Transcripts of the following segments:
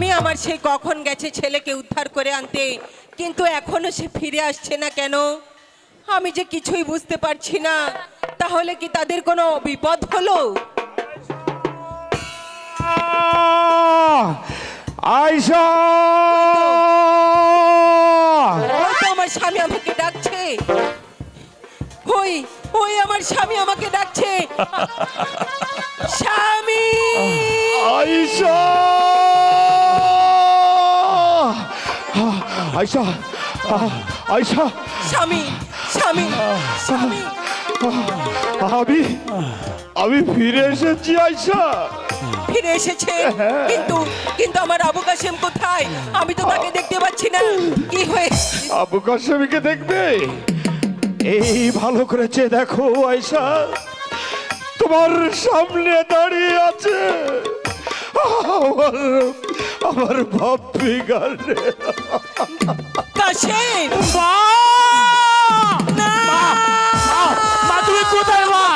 স্বামী আমার সেই কখন গেছে ছেলেকে উদ্ধার করে আনতে কিন্তু এখনও সে ফিরে আসছে না কেন? আমি যে কিছুই বুঝতে পারছি না তাহলে কি তাদের কোনো বিপদ হলো? ওই আমার স্বামী আমাকে ডাকছে। ওই ওই আমার স্বামী আমাকে ডাকছে। স্বামী! আয়সা আয়সা আয়সা স্বামী স্বামী স্বামী। আমি আমি ফিরে এসেছি আয়সা ফিরে এসেছে। কিন্তু কিন্তু আমার আবু কাশেম কোথায়? আমি তো তাকে দেখতে পাচ্ছি না। কি হয়েছে? আবু কাসেমকে দেখবে? এই ভালো করেছে দেখো আয়সা তোমার সামনে দাঁড়িয়ে আছে। আমার আমার ভাবি গানে কাশেম না! মা! তুমি কোথায় মা?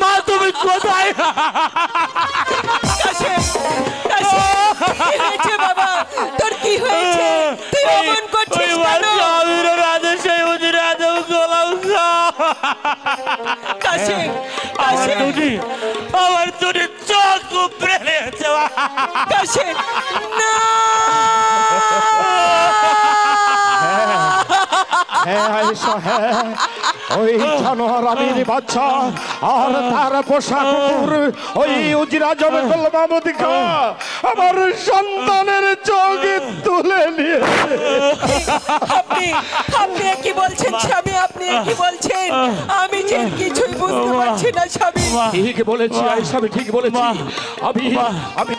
মা তুমি কোথায়? কাশেম কাশেম বাবা? তোর কি হয়েছে? তুই অমন করছিস কেন? কাশেম আমার দুটি চোখ উপড়ে কাশেম না! হ্যাঁ ওই জানোয়ার আমির বাচ্চা আর তার পোশাক কুকুর ওই উজিরা জবে মাহমুদ খা আমার সন্তানের চোখ তুলে নিয়ে আপনি আপনি কি বলছেন স্বামী? আপনি কি বলছেন? আমি যে কিছুই বুঝতে পারছি না স্বামী। ঠিক বলেছি আমি ঠিক বলেছি। আমি আমি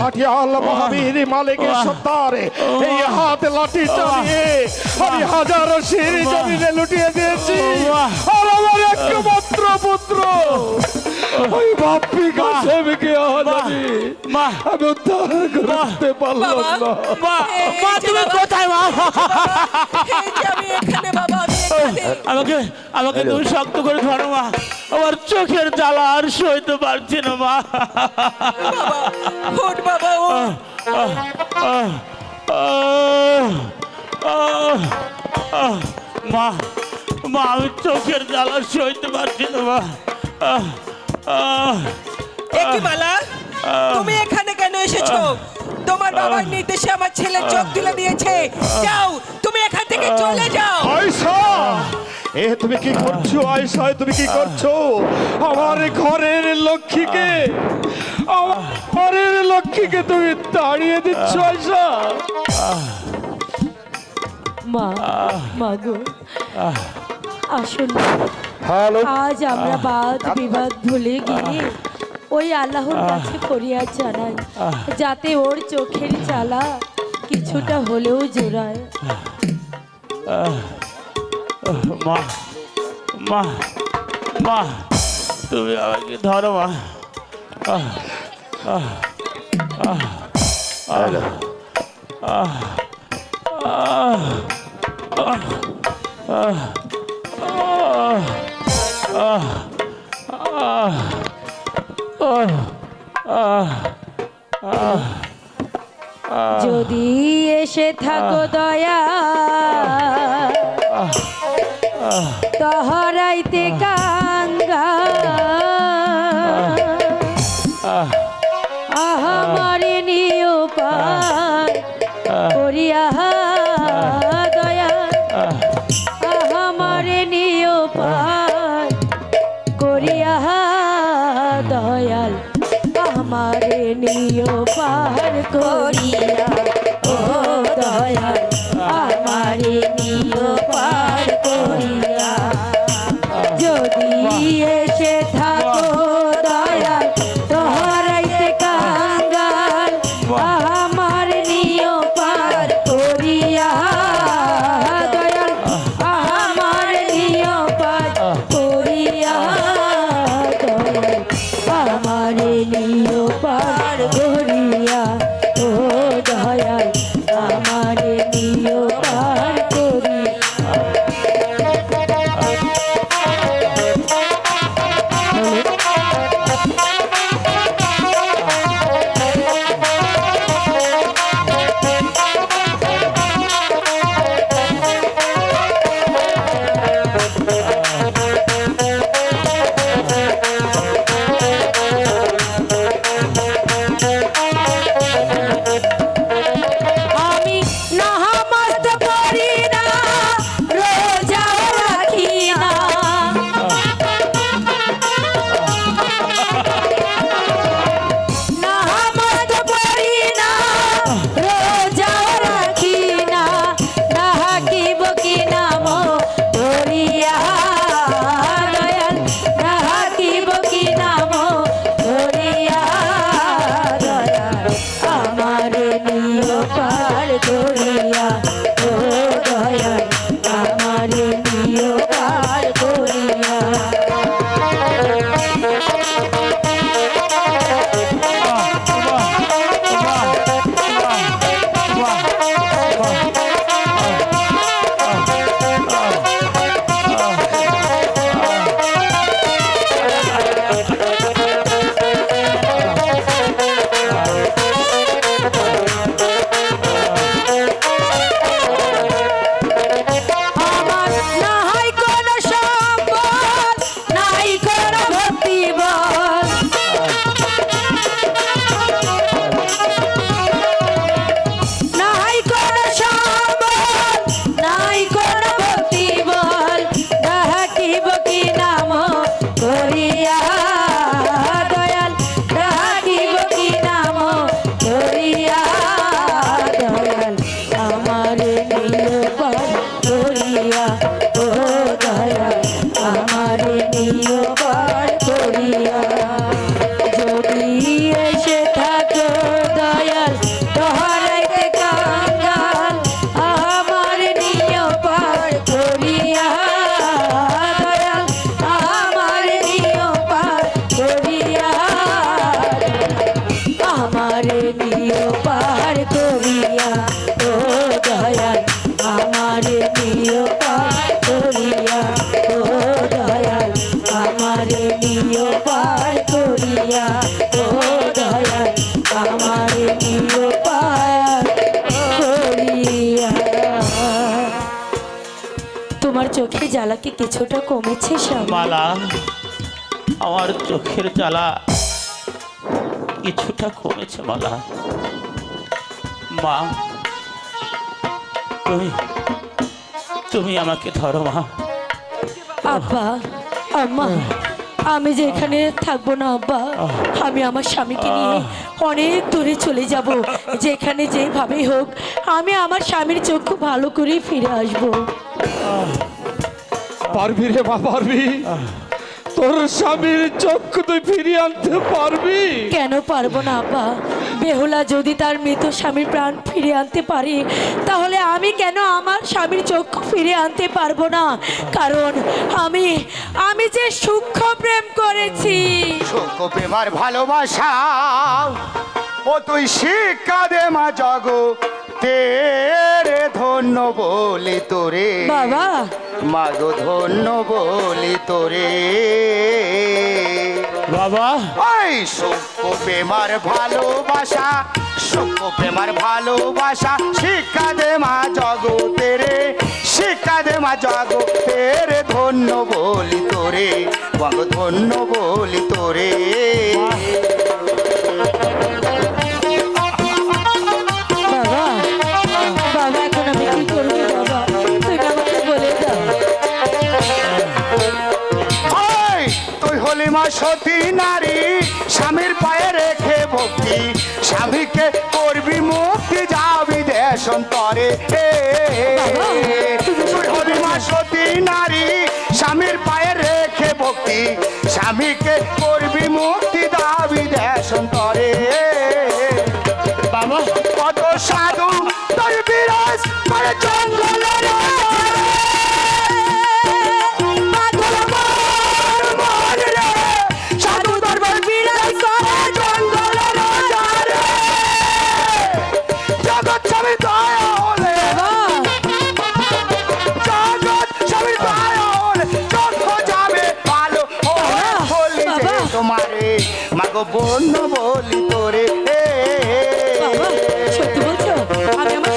লাঠি আল্লাহ মহাবীর মালিকের সত্তারে এই হাতে লাঠি চালিয়ে আমি হাজারো সিঁড়ি জমিনে লুটিয়ে দিয়েছি। আর আমার একমাত্র পুত্র। ওই বাপ্পি কাসেমকে আজ মা আমি উদ্ধার করতে পারলাম না। মা মা তুমি কোথায় মা? আমি এখানে বাবা। আমাকে আমাকে তুমি শক্ত করে ধরো মা। আমার চোখের জ্বালা আর সইতে পারছি না মা। বাবা ওঠ বাবা ও আহ, আহ, আহ, আহ, আহ, মা মা আমি চোখের জ্বালা সইতে পারছি না মা। আহ, আহ, একই মালা? তুমি এখানে কেন এসেছ? তোমার বাবার নির্দেশে আমার ছেলে চোখ তুলে দিয়েছে। যাও থেকে চলে যাও। আয়সা এ তুমি কি করছ আয়সা তুমি কি করছ? আমার ঘরের লক্ষ্মীকে আমার ঘরের লক্ষ্মীকে তুমি তাড়িয়ে দিচ্ছ আয়সা মা মা গো আসুন। আজ আমরা বাদ বিবাদ ভুলে গিয়ে ওই আল্লাহর কাছে ফরিয়াদ জানাই। যাতে ওর চোখের চালা কিছুটা হলেও জোড়ায়। মা মা মা তুমি আমাকে ধরো মা আহ, যদি এসে থাকো দয়া তহরাইতে কাঙ্গা নিয় পার করিয়া। ও দয়াল, আমার পার করিয়া। ও দয়াল, আমার করিয়া। তোমার চোখে জ্বালা কি কিছুটা কমেছে স্বামী মালা আমার চোখের জ্বালা কিছুটা কমেছে মালা। মা তুমি তুমি আমাকে ধরো মা। আব্বা আম্মা আমি যে এখানে থাকব না আব্বা আমি আমার স্বামীকে নিয়ে অনেক দূরে চলে যাব। যেখানে যেভাবেই হোক আমি আমার স্বামীর চক্ষু ভালো করে ফিরে আসব। পারবি রে মা পারবি। তোর স্বামীর চক্ষু তুই ফিরিয়ে আনতে পারবি? কেন পারব না আব্বা বেহুলা যদি তার মৃত স্বামীর প্রাণ ফিরে আনতে পারে তাহলে আমি কেন আমার স্বামীর চক্ষু ফিরে আনতে পারব না? কারণ আমি আমি যে সূক্ষ্ম প্রেম করেছি। শোক প্রেমার ভালোবাসা ও তুই শিক্ষা দে মা তেরে ধন্য বলি তোরে। বাবা। মাগো ধন্য বলি তোরে। বাবা। ওই শোক প্রেমার ভালোবাসা শোক প্রেমার ভালোবাসা শিক্ষা দে মা জগতে রে। শিক্ষা দে মা জগতেরে ধন্য বলি তোরে। মাগো ধন্য বলি তোরে। সতী নারী স্বামীর পায়ে রেখে ভক্তি। স্বামীকে করবি মুক্তি যাবি তুই হলি মা সতী নারী স্বামীর পায়ে রেখে ভক্তি। স্বামীকে করবি মুক্তি দাবি দেশন্তরে বাবা। কত সাধু তোর বিরাজ জঙ্গলের বলি তোরে। সত্যি বলছো? আমি আমার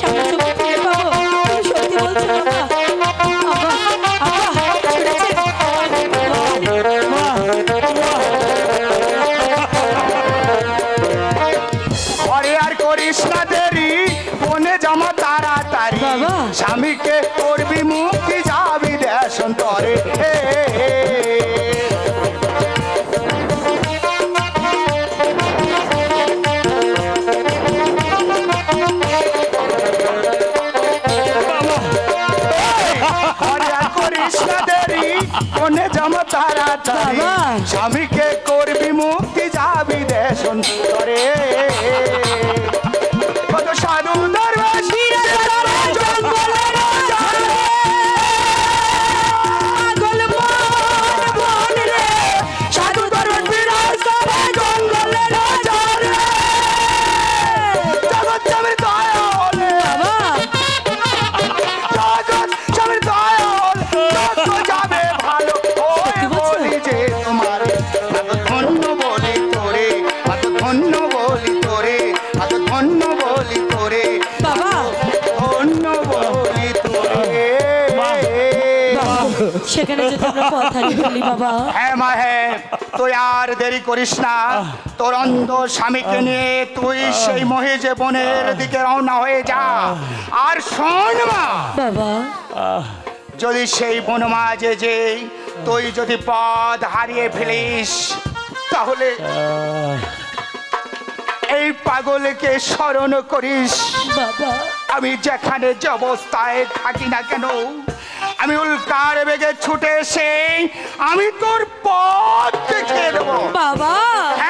বাবা। স্বামীকে করবি মুক্তি যাবি দেশন্তরে সেখানে বাবা। হ্যাঁ মা হ্যাঁ। তুই আর দেরি করিস না। তোর অন্ধ স্বামীকে নিয়ে তুই সেই মহিষে বনের দিকে রওনা হয়ে যা। আর শোন মা বাবা। যদি সেই বনমাঝে যে তুই যদি পদ হারিয়ে ফেলিস তাহলে এই পাগলকে স্মরণ করিস। বাবা। আমি যেখানে যে অবস্থায় থাকি না কেন? আমি উল্কার বেগে ছুটে এসে আমি তোর পথ দেখিয়ে দেবো। বাবা! হ্যাঁ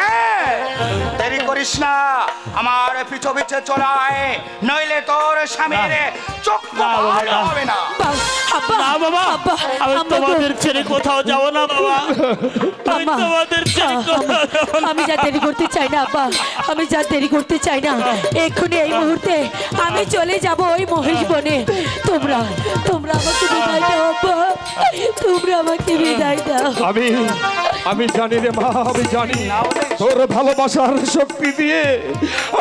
করিস না। আমার পিছু পিছে চলায় নইলে তোর স্বামীর চক্ষু। হবে না। না বাবা আমি তোমাদের ছেড়ে কোথাও যাব না বাবা। আমি তোমাদের ছেড়ে কোথাও যাব না। আমি যা দেরি করতে চাই না আব্বা। আমি যা দেরি করতে চাই না। এক্ষুনি এই মুহূর্তে আমি চলে যাব ওই মহিষ বনে। তোমরা তোমরা আমাকে বিদায় দাও আব্বা। তোমরা আমাকে বিদায় দাও। আমি আমি জানি রে মা আমি জানি। তোর ভালোবাসার শক্তি দিয়ে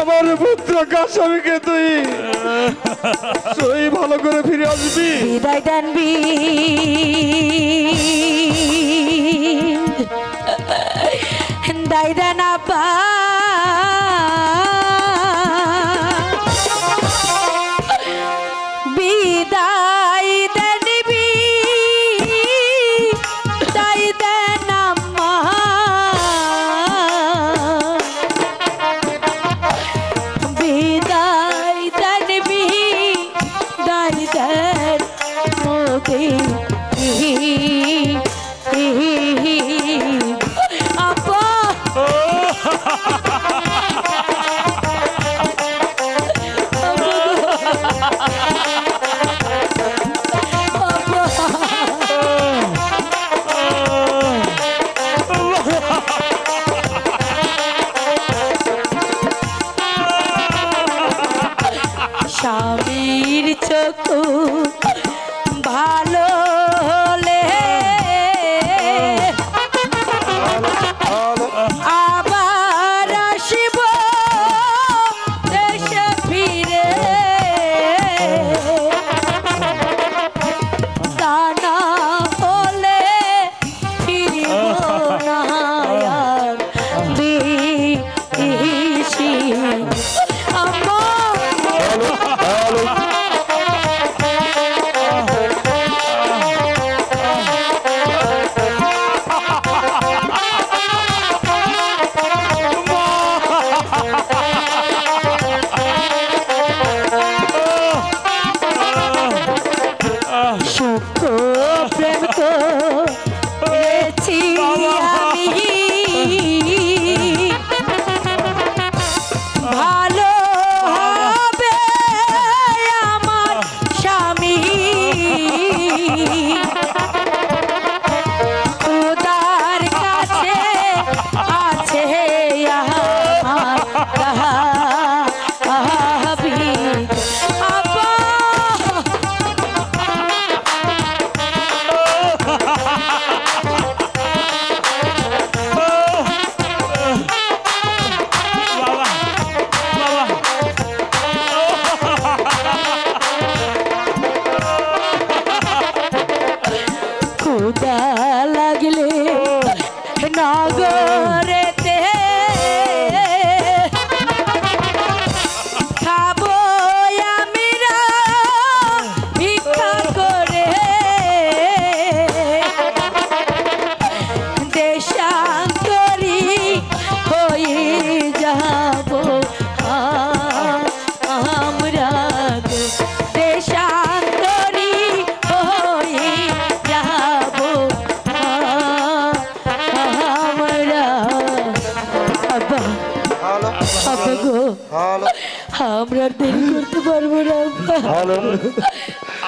আমার পুত্র কাশামিকে তুই তুই ভালো করে ফিরে আসবি। বিদায় দেন দায় দেন আব্বা না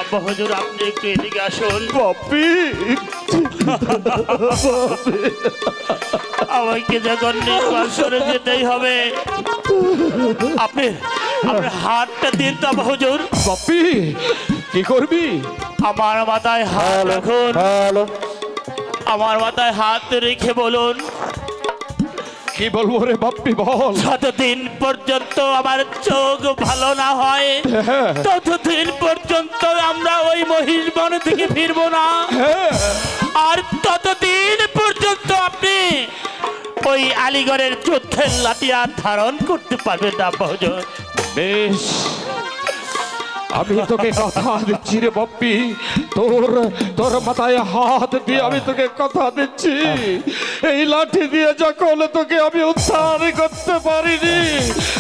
আব্বা হুজুর আপনি একটু এদিকে আসুন। বাপি আমাকে যখন নির্বাসনে যেতেই হবে। আপনি হাতটা দিন তো আব্বা হুজুর। বাপি কি করবি? আমার মাথায় হাত রাখুন। আমার মাথায় হাত রেখে বলুন। কি বলব রে বাপ্পি বল। যতদিন পর্যন্ত আমার চোখ ভালো না হয় হ্যাঁ। ততদিন পর্যন্ত আমরা ওই মহিষ বন থেকে ফিরবো না। হ্যাঁ। আর ততদিন পর্যন্ত আপনি ওই আলিগড়ের যুদ্ধের লাঠিয়ার ধারণ করতে পারবেন না বহুজন বেশ। আমি তোকে কথা দিচ্ছি রে বাপ্পি। তোর তোর মাথায় হাত দিয়ে আমি তোকে কথা দিচ্ছি এই লাঠি দিয়ে যখন তোকে আমি উদ্ধার করতে পারিনি,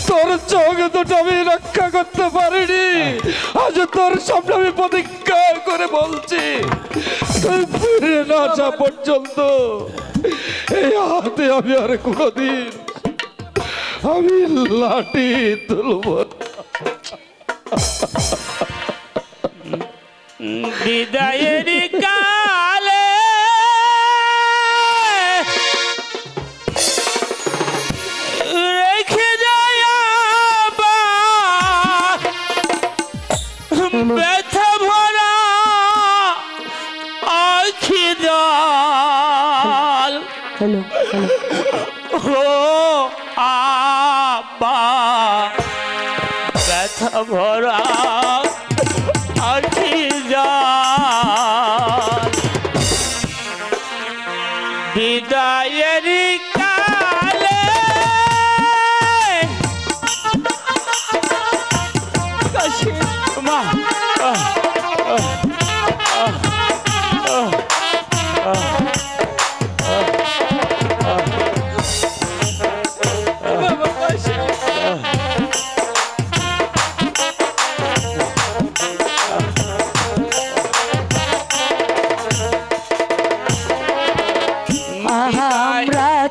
তোর চোখ দুটো আমি রক্ষা করতে পারিনি, আজ তোর সামনে আমি প্রতিজ্ঞা করে বলছি ফিরে না আসা পর্যন্ত এই হাতে আমি আর কোনোদিন আমি লাঠি তুলব। বিদায়ের কালে। রেখে যায় ব্যথা ভরা আখি হ্যালো ও আবা ব্যথা ভরা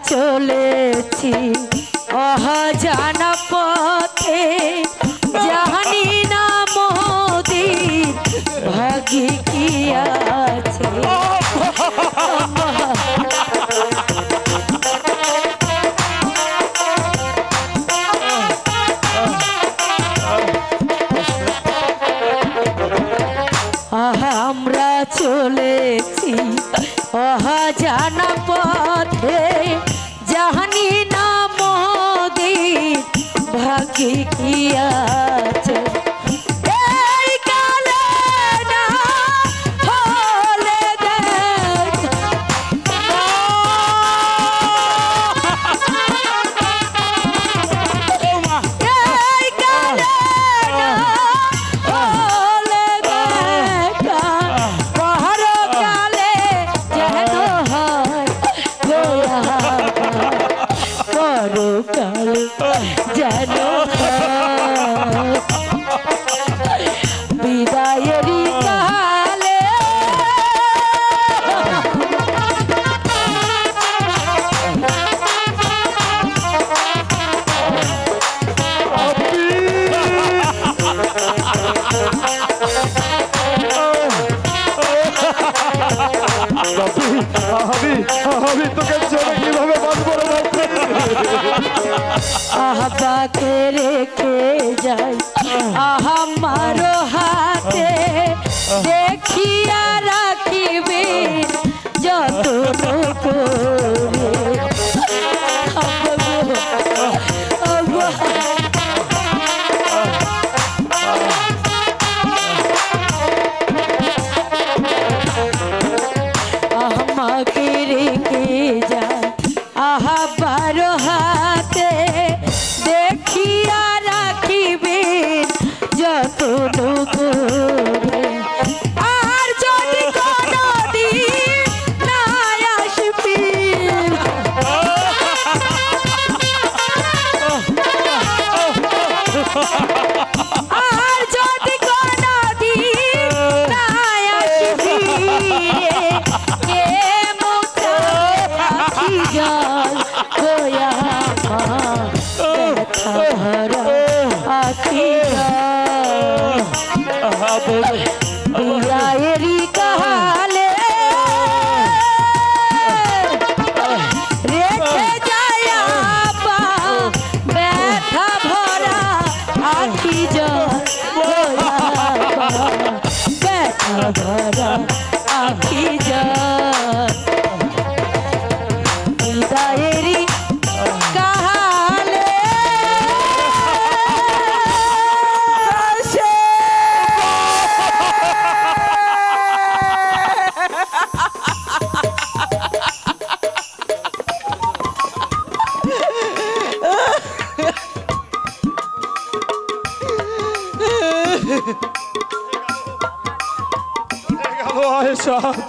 চলেছি।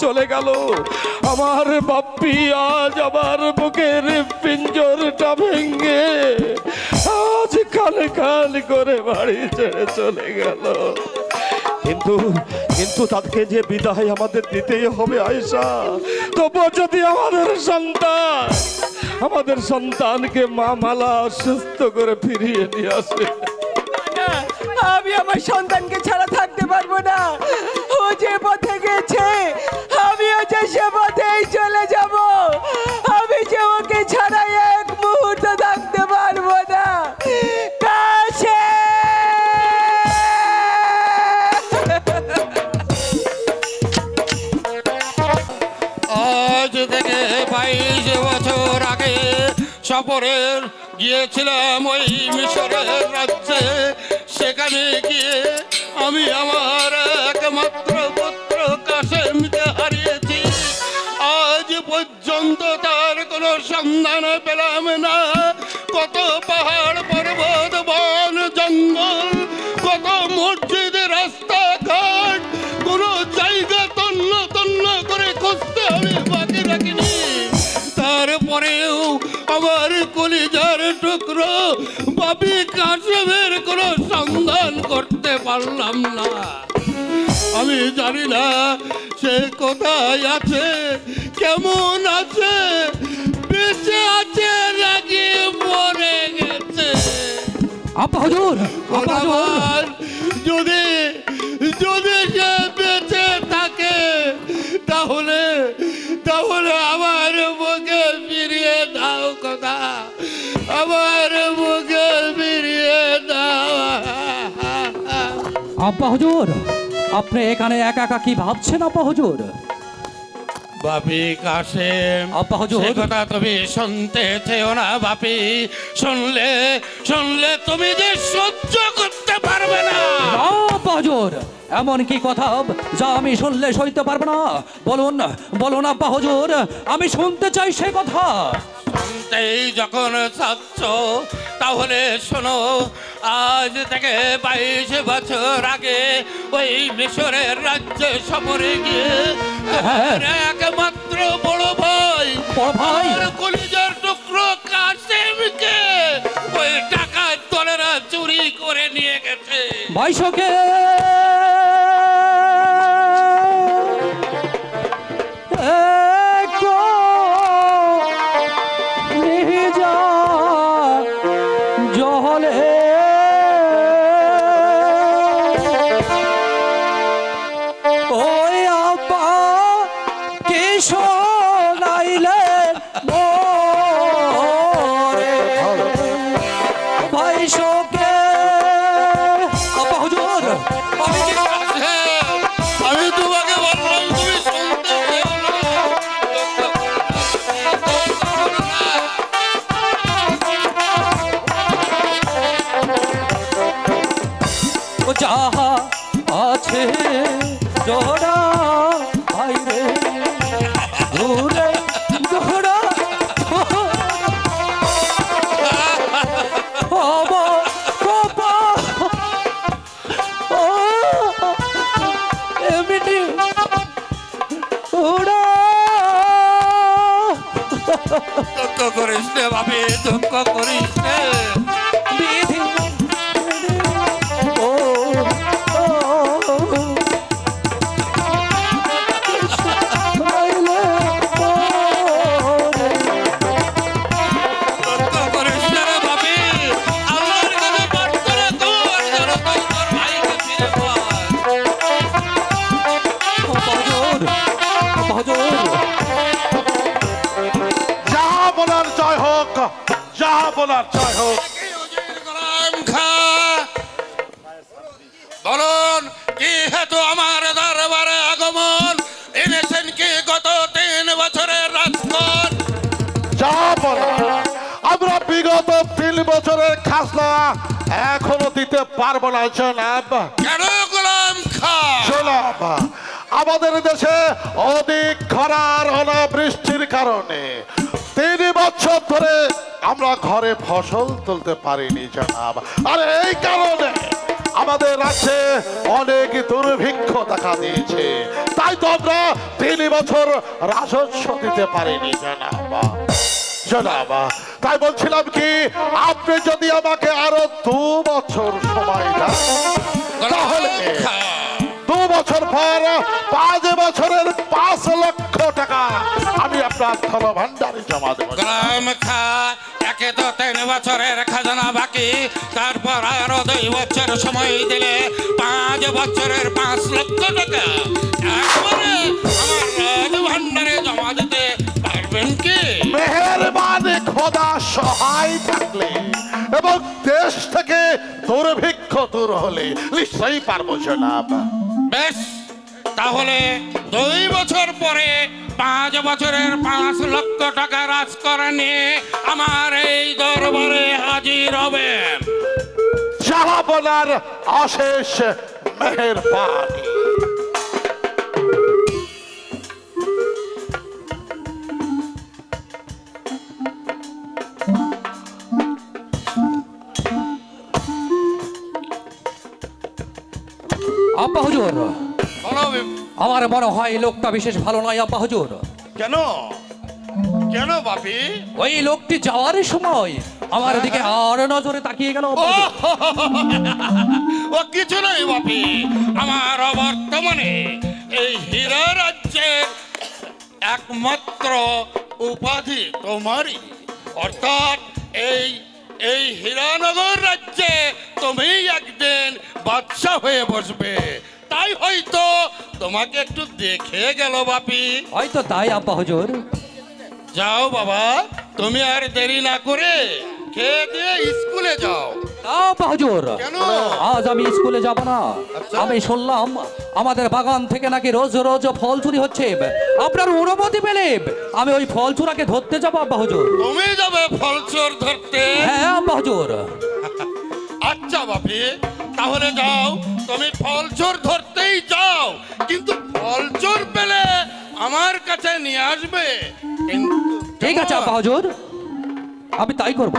চলে গেল। আমার বাপ্পি আজ আমার বুকের পিঞ্জরটা ভেঙে আজ কালে কাল করে বাড়ি ছেড়ে চলে গেল। কিন্তু কিন্তু তাকে যে বিদায় আমাদের দিতেই হবে আয়েশা তবু যদি আমাদের সন্তান, আমাদের সন্তানকে মা মালা সুস্থ করে ফিরিয়ে নিয়ে আসে। আমি আমার সন্তানকে ছাড়া থাকতে পারব না। ও যে পথে গিয়েছিলাম ওই মিশরের রাজ্যে। সেখানে গিয়ে আমি আমার একমাত্র পুত্র কাসেমকে হারিয়েছি। আজ পর্যন্ত তার কোনো সন্ধান পেলাম না। কত পাহাড় পর্বত, বন, জঙ্গল, কত মসজিদ, রাস্তাঘাট, কোনো জায়গা তন্ন তন্ন করে খুঁজতে আমি বাকি রাখিনি। তারপরেও আমার কলিজার টুকরো বাবি কাশেমের কোনো সন্ধান করতে পারলাম না। আমি জানি না সে কোথায় আছে কেমন আছে বেঁচে আছে নাকি মরে গেছে। আপা হুজুর আপা হুজুর। যদি যদি সে বেঁচে থাকে তাহলে তাহলে আমার মুখে ফিরিয়ে দাও। আব্বা হুজুর আপনি এখানে একা একা কি ভাবছেন আব্বা হুজুর? বাপি কাশেম আব্বা হুজুর। কথা তুমি শুনতে চেও না বাপি। শুনলে শুনলে তুমি যে সহ্য করতে পারবে না না, আব্বা হুজুর এমন কি কথা? যা আমি শুনলে সইতে পারব না। বলুন বলুন আব্বা হুজুর আমি শুনতে চাই সে কথা। শুনতেই যখন চাচ্ছ তাহলে শোনো আজ থেকে বাইশ বছর আগে ওই মিশরের রাজ্যে সফরে গিয়ে একমাত্র বড় ভাই বড় ভাই? কলিজার টুকরো কাসেমকে ওই টাকার দলেরা চুরি করে নিয়ে গেছে একো জহলে বাপি দুঃখ করিস পারব না জনাব। কেন গোলাম খা জনাব আমাদের দেশে অধিক খরার অনাবৃষ্টির কারণে তিন বছর ধরে আমরা ঘরে ফসল তুলতে পারিনি জনাব। আর এই কারণে আমাদের রাজ্যে অনেক দুর্ভিক্ষ দেখা দিয়েছে। তাই তো আমরা তিন বছর রাজস্ব দিতে পারিনি জানাবা। জানাবা তাই বলছিলাম কি, আপনি যদি আমাকে আরও দু বছর সময় তাহলে দু বছর পর পাঁচ বছরের পাঁচ লক্ষ টাকা আমি আপনার ধন ভান্ডারে জমা দেবো। একে তো তিন বছরের খাজনা বাকি, তারপর আরও দুই বছর সময় দিলে পাঁচ বছরের পাঁচ লক্ষ টাকা। সহায় থাকলে এবং দেশ থেকে দুর্ভিক্ষ দূর হলে নিশ্চয়ই পারব জনাব। বেশ তাহলে দুই বছর পরে পাঁচ বছরের পাঁচ লক্ষ টাকা রাজ করে নিয়ে আমার এই দরবারে হাজির হবেন। জাহাপনার অশেষ মেহেরবানি। আব্বা হুজুর। আমার মনে হয় লোকটা বিশেষ ভালো নয় আব্বা হুজুর। কেন? কেন বাপি? ওই লোকটি যাওয়ার সময় আমার দিকে আর নজরে তাকিয়ে গেল। ও কিছু নয় বাপি। আমার বর্তমানে এই হীরা রাজ্যের একমাত্র উপাধি তোমারই। অর্থাৎ এই এই হীরানগর রাজ্যে তুমি একদিন বাদশা হয়ে বসবে। তাই হয়তো তোমাকে একটু দেখে গেল বাপি। হয়তো তাই আব্বা হুজুর। যাও বাবা তুমি আর দেরি না করে খেয়ে দিয়ে স্কুলে যাও। আব্বা হুজুর কেন? আজ আমি স্কুলে যাব না। আমি শুনলাম আমাদের বাগান থেকে নাকি রোজ রোজ ফল চুরি হচ্ছে। আপনার অনুমতি পেলে আমি ওই ফল চুরাকে ধরতে যাব আব্বা হুজুর। তুমি যাবে ফলচোর ধরতে। হ্যাঁ আব্বা হুজুর। আচ্ছা বাপি তাহলে যাও, তুমি ফলচোর ধরতেই যাও। কিন্তু ফলচোর পেলে আমার কাছে নিয়ে আসবে। ঠিক আছে, আব্বা হুজুর। আমি তাই করব।